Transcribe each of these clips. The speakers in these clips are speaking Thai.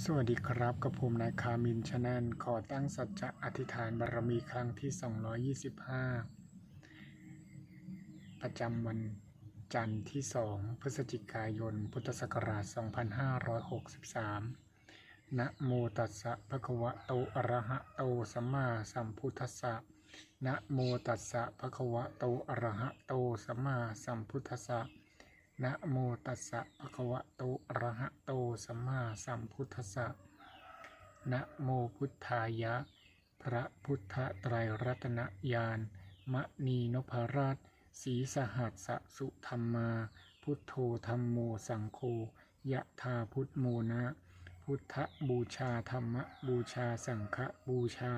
สวัสดีครับกับผมนายคามินชาแนลขอตั้งสัจจะอธิษฐานบารมีครั้งที่ 225 ประจำวันจันทร์ที่ 2 พฤศจิกายน พุทธศักราช 2563 นะโมตัสสะภะคะวะโตอะระหะโตสัมมาสัมพุทธัสสะ นะโมตัสสะภะคะวะโตอะระหะโตสัมมาสัมพุทธัสสะ นะโมตัสสะภะคะวะโตอะระหะโตสัมมาสัมพุทธัสสะนะโมพุทธายะ พระพุทธไตรรัตนญาณมณีนพราชสีสหัสสะสุธรรมา พุทโธธรรมโมสังโฆยะธาพุทโมนะ พุทธบูชาธรรมบูชาสังฆบูชา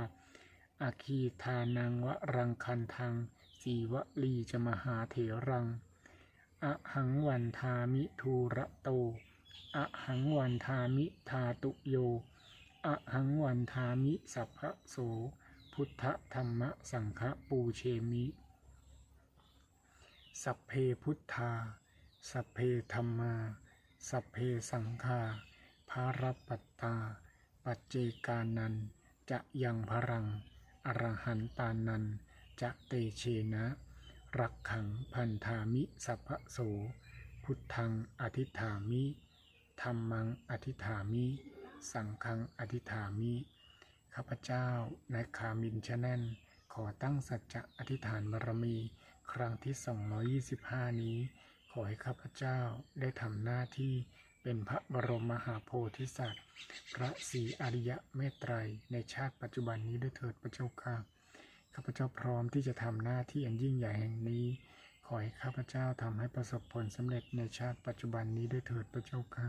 อาคีทานังวรังคันทังสีวลีจมหาเถรัง อะหังวันทามิทูระโต อะหังวันทามิทาตุโย อะหังวันทามิสัพพะโส พุทธธรรมสังฆปูเชมิ สัพเพพุทธา สัพเพธรรมา สัพเพสังฆาภารปัตตา ปัจเจกานัน จะยังพรัง อรหันตานัน จะเตเชนะ รักขังพันธามิสัพพโส พุทธังอธิฐามิธรรมังอธิฐามิ สังฆังอธิฐามิ ข้าพเจ้านายคามินชาแนลขอตั้งสัจจะอธิษฐานบารมี ครั้งที่ 225 นี้ ขอให้ข้าพเจ้าได้ทำหน้าที่เป็นพระบรมมหาโพธิสัตว์ พระศรีอริยะเมตไตรในชาติปัจจุบันนี้ด้วยเถิดพระเจ้าค่ะ ข้าพเจ้าพร้อมที่จะทำหน้าที่อันยิ่งใหญ่แห่งนี้ ขอให้ข้าพเจ้าทำให้ประสบผลสำเร็จในชาติปัจจุบันนี้ด้วยเถิดพระเจ้าค่ะ